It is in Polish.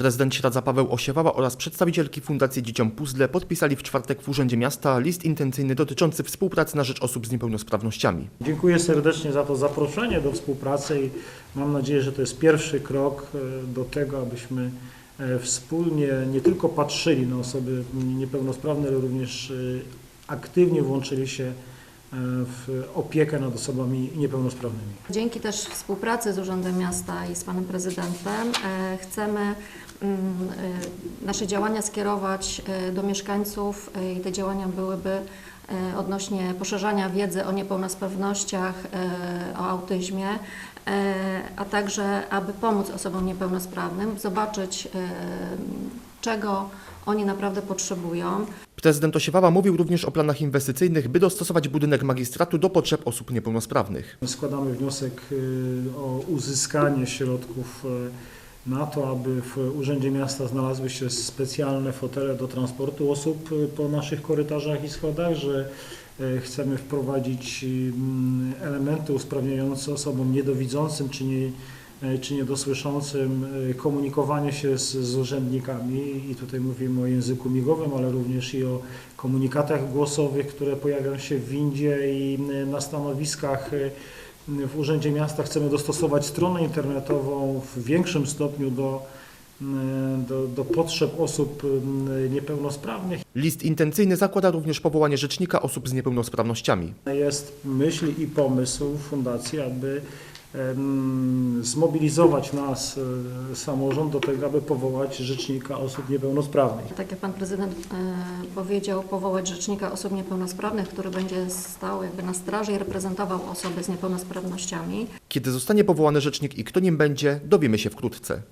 Prezydent Śradza Paweł Osiewała oraz przedstawicielki Fundacji Dzieciom Puzzle podpisali w czwartek w Urzędzie Miasta list intencyjny dotyczący współpracy na rzecz osób z niepełnosprawnościami. Dziękuję serdecznie za to zaproszenie do współpracy i mam nadzieję, że to jest pierwszy krok e, do tego, abyśmy e, wspólnie nie tylko patrzyli na osoby niepełnosprawne, ale również e, aktywnie włączyli się w opiekę nad osobami niepełnosprawnymi. Dzięki też współpracy z Urzędem Miasta i z Panem Prezydentem e, chcemy mm, e, nasze działania skierować e, do mieszkańców i te działania byłyby odnośnie poszerzania wiedzy o niepełnosprawnościach, o autyzmie, a także aby pomóc osobom niepełnosprawnym, zobaczyć czego oni naprawdę potrzebują. Prezydent Osiewała mówił również o planach inwestycyjnych, by dostosować budynek magistratu do potrzeb osób niepełnosprawnych. Składamy wniosek y, o uzyskanie środków y, na to, aby w Urzędzie Miasta znalazły się specjalne fotele do transportu osób y, po naszych korytarzach i schodach, że chcemy wprowadzić mm, elementy usprawniające osobom niedowidzącym czy, nie, czy niedosłyszącym y, komunikowanie się z, z urzędnikami i tutaj mówimy o języku migowym, ale również i o komunikatach głosowych, które pojawią się w windzie i y, na stanowiskach w Urzędzie Miasta chcemy dostosować stronę internetową w większym stopniu do, do, do potrzeb osób niepełnosprawnych. List intencyjny zakłada również powołanie rzecznika osób z niepełnosprawnościami. Jest myśl i pomysł Fundacji, aby zmobilizować nas, y, samorząd, do tego, aby powołać rzecznika osób niepełnosprawnych. Tak jak Pan Prezydent e, powiedział, powołać rzecznika osób niepełnosprawnych, który będzie stał jakby na straży i reprezentował osoby z niepełnosprawnościami. Kiedy zostanie powołany rzecznik i kto nim będzie, dowiemy się wkrótce.